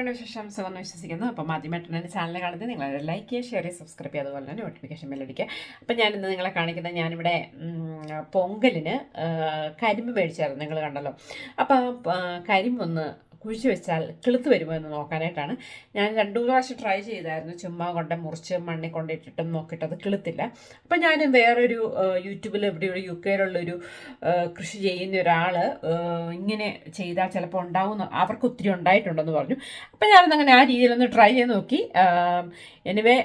എന്തൊക്കെയാണ് വിശേഷാംശം വന്ന് വിശ്വസിക്കുന്നു. അപ്പം ആദ്യമായിട്ടാണ് എന്റെ ചാനൽ കാണുന്നത് നിങ്ങൾ ലൈക്ക് ചെയ്യുക ഷെയർ ചെയ്യുക സബ്സ്ക്രൈബ് ചെയ്യുക അതുപോലെ തന്നെ നോട്ടിഫിക്കേഷൻ ബെല്ലടിക്കുക അപ്പം ഞാനിന്ന് നിങ്ങളെ കാണിക്കുന്നത് ഞാനിവിടെ പൊങ്കലിന് കരിമ്പ് മേടിച്ചായിരുന്നു. നിങ്ങൾ കണ്ടല്ലോ. അപ്പോൾ ആ കരിമ്പൊന്ന് കുഴിച്ച് വെച്ചാൽ കിളുത്ത് വരുമോ എന്ന് നോക്കാനായിട്ടാണ്. ഞാൻ രണ്ടു പ്രാവശ്യം ട്രൈ ചെയ്തായിരുന്നു. ചുമ്മാ കൊണ്ട് മുറിച്ച് മണ്ണിൽ കൊണ്ടിട്ടിട്ടും നോക്കിയിട്ട് അത് കിളുത്തില്ല. അപ്പം ഞാൻ വേറൊരു യൂട്യൂബിൽ ഇവിടെ ഒരു യു കെയിലുള്ളൊരു കൃഷി ചെയ്യുന്ന ഒരാൾ ഇങ്ങനെ ചെയ്താൽ ചിലപ്പോൾ ഉണ്ടാവും അവർക്ക് ഒത്തിരി ഉണ്ടായിട്ടുണ്ടെന്ന് പറഞ്ഞു. അപ്പം ഞാനത് അങ്ങനെ ആ രീതിയിലൊന്ന് ട്രൈ ചെയ്ത് നോക്കി. എനിവേ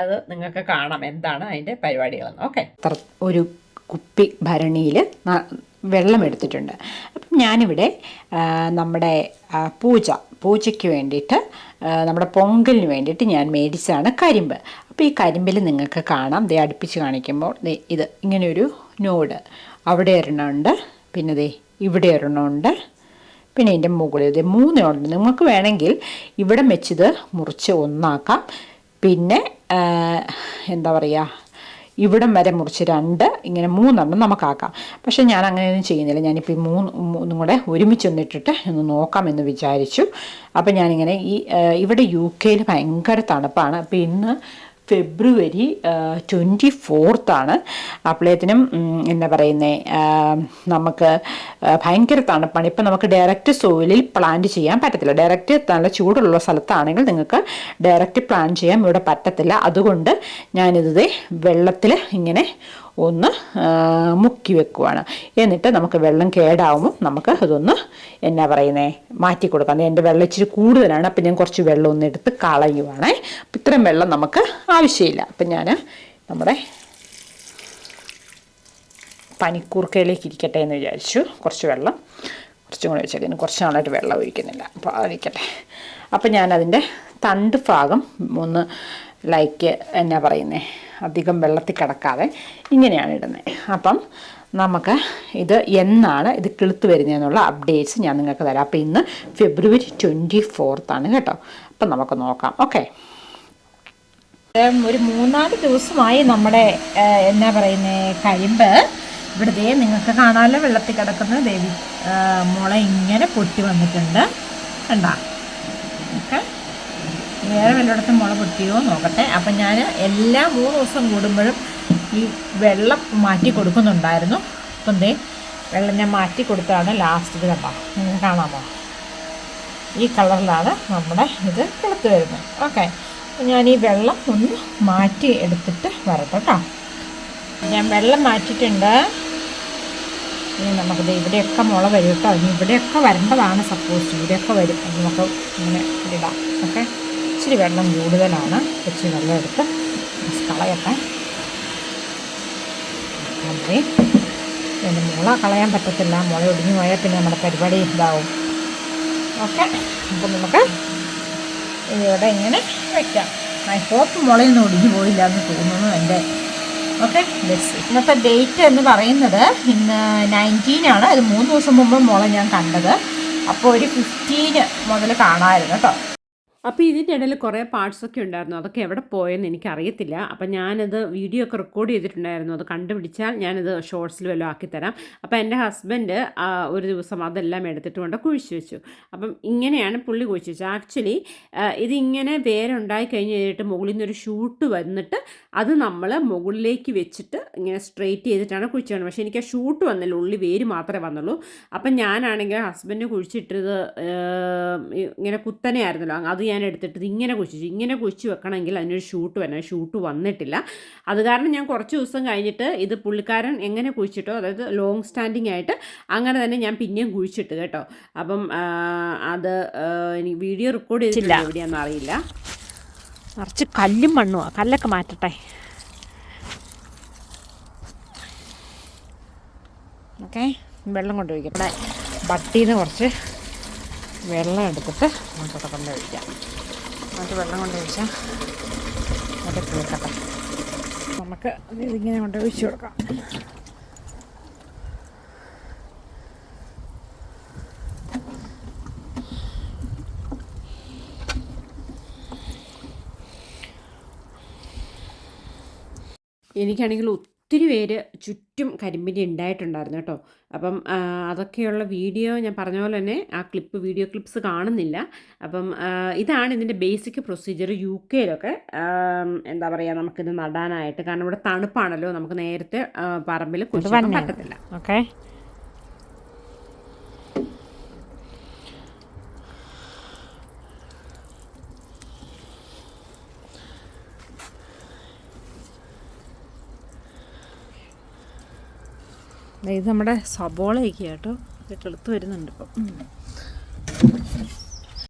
അത് നിങ്ങൾക്ക് കാണാം. എന്താണ് അതിന്റെ പരിപാടികളെന്ന്. ഓക്കെ. ഒരു കുപ്പി ഭരണിയിൽ വെള്ളം എടുത്തിട്ടുണ്ട് അപ്പം ഞാനിവിടെ നമ്മുടെ പൂജ പൂജയ്ക്ക് വേണ്ടിയിട്ട് നമ്മുടെ പൊങ്കലിന് വേണ്ടിയിട്ട് ഞാൻ മേടിച്ചതാണ് കരിമ്പ്. അപ്പോൾ ഈ കരിമ്പിൽ നിങ്ങൾക്ക് കാണാം. ദേ അടുപ്പിച്ച് കാണിക്കുമ്പോൾ ദേ ഇത് ഇങ്ങനെയൊരു നോഡ് അവിടെ ഒരെണ്ണമുണ്ട് പിന്നെ ദേ ഇവിടെ ഒരെണ്ണമുണ്ട് പിന്നെ ഇതിന്റെ മുകളിൽ ഇത് മൂന്നെണ്ണമുണ്ട് നിങ്ങൾക്ക് വേണമെങ്കിൽ ഇവിടെ വെച്ചിത് മുറിച്ച് ഒന്നാക്കാം. പിന്നെ എന്താ പറയുക ഇവിടം വരെ മുറിച്ച് രണ്ട് ഇങ്ങനെ മൂന്നെണ്ണം നമുക്കാക്കാം. പക്ഷേ ഞാൻ അങ്ങനെയൊന്നും ചെയ്യുന്നില്ല. ഞാനിപ്പോൾ ഈ മൂന്ന് മൂന്നും കൂടെ ഒരുമിച്ച് ഒന്നിട്ടിട്ട് ഒന്ന് നോക്കാമെന്ന് വിചാരിച്ചു. അപ്പോൾ ഞാനിങ്ങനെ ഈ ഇവിടെ യു കെയിൽ ഭയങ്കര തണുപ്പാണ്. അപ്പോൾ ഇന്ന് ഫെബ്രുവരി ട്വന്റി ഫോർത്താണ്. അപ്പോഴേത്തിനും എന്താ പറയുന്നത് നമുക്ക് ഭയങ്കര തണുപ്പാണ്. ഇപ്പം നമുക്ക് ഡയറക്റ്റ് സോയിലിൽ പ്ലാന്റ് ചെയ്യാൻ പറ്റത്തില്ല. ഡയറക്റ്റ് നല്ല ചൂടുള്ള സ്ഥലത്താണെങ്കിൽ നിങ്ങൾക്ക് ഡയറക്റ്റ് പ്ലാൻ ചെയ്യാൻ ഇവിടെ പറ്റത്തില്ല. അതുകൊണ്ട് ഞാനിത് വെള്ളത്തിൽ ഇങ്ങനെ ഒന്ന് മുക്കി വെക്കുവാണ്. എന്നിട്ട് നമുക്ക് വെള്ളം കേടാവുമ്പോൾ നമുക്ക് അതൊന്ന് എന്നാ പറയുന്നേ മാറ്റി കൊടുക്കാം. എന്റെ വെള്ളം ഇച്ചിരി കൂടുതലാണ് അപ്പം ഞാൻ കുറച്ച് വെള്ളം ഒന്ന് എടുത്ത് കളയുവാണേ. അപ്പം ഇത്രയും വെള്ളം നമുക്ക് ആവശ്യമില്ല. അപ്പം ഞാൻ നമ്മുടെ പനിക്കൂർക്കയിലേക്ക് ഇരിക്കട്ടെ എന്ന് വിചാരിച്ചു. കുറച്ച് വെള്ളം കുറച്ചും കൂടെ വെച്ചേക്കുന്നു കുറച്ച് നാളായിട്ട് വെള്ളം ഒഴിക്കുന്നില്ല. അപ്പോൾ അതിരിക്കട്ടെ. അപ്പം ഞാനതിന്റെ തണ്ട് ഭാഗം ഒന്ന് ലൈക്ക് എന്നാ പറയുന്നേ അധികം വെള്ളത്തിൽ കിടക്കാതെ ഇങ്ങനെയാണ് ഇടുന്നത് അപ്പം നമുക്ക് ഇത് എന്നാണ് ഇത് കിളുത്ത് വരുന്നതെന്നുള്ള അപ്ഡേറ്റ്സ് ഞാൻ നിങ്ങൾക്ക് തരാം. അപ്പോൾ ഇന്ന് ഫെബ്രുവരി ട്വന്റി ഫോർത്താണ് കേട്ടോ. അപ്പം നമുക്ക് നോക്കാം. ഓക്കെ ഒരു മൂന്നാൽ ദിവസമായി നമ്മുടെ എന്നാ പറയുന്നത് കരിമ്പ് ഇവിടുത്തെ നിങ്ങൾക്ക് കാണാമല്ലോ വെള്ളത്തിൽ കിടക്കുന്ന ദേവി മുള ഇങ്ങനെ പൊട്ടി വന്നിട്ടുണ്ട്. കണ്ട? ഓക്കെ. വേറെ വല്ലയിടത്തും മുള പൊട്ടിയോ നോക്കട്ടെ. അപ്പം ഞാൻ എല്ലാ മൂന്ന് ദിവസം കൂടുമ്പോഴും ഈ വെള്ളം മാറ്റി കൊടുക്കുന്നുണ്ടായിരുന്നു. അപ്പം ദേ വെള്ളം ഞാൻ മാറ്റി കൊടുത്താണ് ലാസ്റ്റ് കണ്ടോ. നിങ്ങൾക്ക് കാണാമോ? ഈ കളറിലാണ് നമ്മുടെ ഇത് കിളത്ത് വരുന്നത്. ഓക്കെ ഞാൻ ഈ വെള്ളം ഒന്ന് മാറ്റി എടുത്തിട്ട് വരട്ടെ കേട്ടോ ഞാൻ വെള്ളം മാറ്റിയിട്ടുണ്ട്. ഇനി നമുക്കിത് ഇവിടെയൊക്കെ മുള വരും കേട്ടോ ഇനി ഇവിടെയൊക്കെ വരേണ്ടതാണ് സപ്പോസ് ഇവിടെയൊക്കെ വരും. നമുക്ക് ഇങ്ങനെ ഇടാം. ഓക്കെ ഇച്ചിരി വെള്ളം കൂടുതലാണ്. ഇച്ചിരി വെള്ളം എടുത്ത് കളയട്ടെ. അതെ. പിന്നെ മുള കളയാൻ പറ്റത്തില്ല. മുള ഒടിഞ്ഞു പോയാൽ പിന്നെ നമ്മുടെ പരിപാടി ഇതാവും. ഓക്കെ. അപ്പം നമുക്ക് ഇതിവിടെ ഇങ്ങനെ വയ്ക്കാം ഐ ഹോപ്പ് മുളയിൽ നിന്ന് ഒടിഞ്ഞു പോയില്ല എന്ന് തോന്നുന്നു എന്റെ ഓക്കെ. ഇന്നത്തെ ഡേറ്റ് എന്ന് പറയുന്നത് ഇന്ന് നയന്റീൻ ആണ്. അത് മൂന്ന് ദിവസം മുമ്പ് മുള ഞാൻ കണ്ടത്. അപ്പോൾ ഒരു ഫിഫ്റ്റീന് മുതൽ കാണാമായിരുന്നു കേട്ടോ. അപ്പോൾ ഇതിന്റെ ഇടയിൽ കുറേ പാർട്സ് ഒക്കെ ഉണ്ടായിരുന്നു. അതൊക്കെ എവിടെ പോയെന്ന് എനിക്കറിയത്തില്ല. അപ്പം ഞാനത് വീഡിയോ ഒക്കെ റെക്കോർഡ് ചെയ്തിട്ടുണ്ടായിരുന്നു. അത് കണ്ടുപിടിച്ചാൽ ഞാനത് ഷോർട്സിൽ വല്ലതും ആക്കിത്തരാം അപ്പോൾ എന്റെ ഹസ്ബൻഡ് ഒരു ദിവസം അതെല്ലാം എടുത്തിട്ട് കൊണ്ട് കുഴിച്ച് വെച്ചു. അപ്പം ഇങ്ങനെയാണ് പുള്ളി കുഴിച്ച് വെച്ചത്. ആക്ച്വലി ഇതിങ്ങനെ വേറെ ഉണ്ടായി കഴിഞ്ഞ് കഴിഞ്ഞിട്ട് മുകളിൽ നിന്നൊരു ഷൂട്ട് വന്നിട്ട് അത് നമ്മൾ മുകളിലേക്ക് വെച്ചിട്ട് ഇങ്ങനെ സ്ട്രെയിറ്റ് ചെയ്തിട്ടാണ് കുഴിച്ചു വേണം പക്ഷേ എനിക്ക് ആ ഷൂട്ട് വന്നില്ല. ഉള്ളി വേര് മാത്രമേ വന്നുള്ളൂ. അപ്പം ഞാനാണെങ്കിൽ ഹസ്ബൻഡ് കുഴിച്ചിട്ടത് ഇങ്ങനെ കുത്തനെ ആയിരുന്നല്ലോ അത് ഞാൻ എടുത്തിട്ട് ഇങ്ങനെ കുഴിച്ചു ഇങ്ങനെ കുഴിച്ച് വെക്കണമെങ്കിൽ അതിനൊരു ഷൂട്ട് വരണം ഷൂട്ട് വന്നിട്ടില്ല. അത് കാരണം ഞാൻ കുറച്ച് ദിവസം കഴിഞ്ഞിട്ട് ഇത് പുള്ളിക്കാരൻ എങ്ങനെ കുഴിച്ചിട്ടോ അതായത് ലോങ് സ്റ്റാൻഡിങ് ആയിട്ട് അങ്ങനെ തന്നെ ഞാൻ പിന്നെയും കുഴിച്ചിട്ട് കേട്ടോ. അപ്പം അത് എനിക്ക് വീഡിയോ റെക്കോർഡ് ചെയ്തിട്ടില്ല എവിടെയാണെന്ന് അറിയില്ല. നിറച്ച് കല്ലും മണ്ണുവാ. കല്ലൊക്കെ മാറ്റട്ടെ. ഓക്കെ. വെള്ളം കൊണ്ടുപോയിക്കട്ടെ നിന്ന് കുറച്ച് വെള്ളം എടുത്തിട്ട് നമുക്ക് കൊണ്ട് ഒഴിക്കാം എന്നിട്ട് വെള്ളം കൊണ്ട് ഒഴിച്ചാൽ അത് കിളിക്കട്ടെ നമുക്ക് ഇതിങ്ങനെ കൊണ്ട് ഒഴിച്ചു കൊടുക്കാം. എനിക്കാണെങ്കിൽ ഒത്തിരി പേര് ചുറ്റും കരിമ്പിന്റെ ഉണ്ടായിട്ടുണ്ടായിരുന്നു കേട്ടോ. അപ്പം അതൊക്കെയുള്ള വീഡിയോ ഞാൻ പറഞ്ഞ പോലെ തന്നെ ആ ക്ലിപ്പ് വീഡിയോ ക്ലിപ്സ് കാണുന്നില്ല. അപ്പം ഇതാണ് ഇതിന്റെ ബേസിക് പ്രൊസീജിയർ യു കെയിലൊക്കെ എന്താ പറയുക നമുക്കിത് നടാനായിട്ട്. കാരണം ഇവിടെ തണുപ്പാണല്ലോ നമുക്ക് നേരത്തെ പറമ്പിൽ കുഴിച്ചിടാൻ പറ്റത്തില്ല. ഓക്കെ. ഇത് നമ്മുടെ സബോളയൊക്കെ കേട്ടോ ഇത് കിളുത്ത് വരുന്നുണ്ട് ഇപ്പം.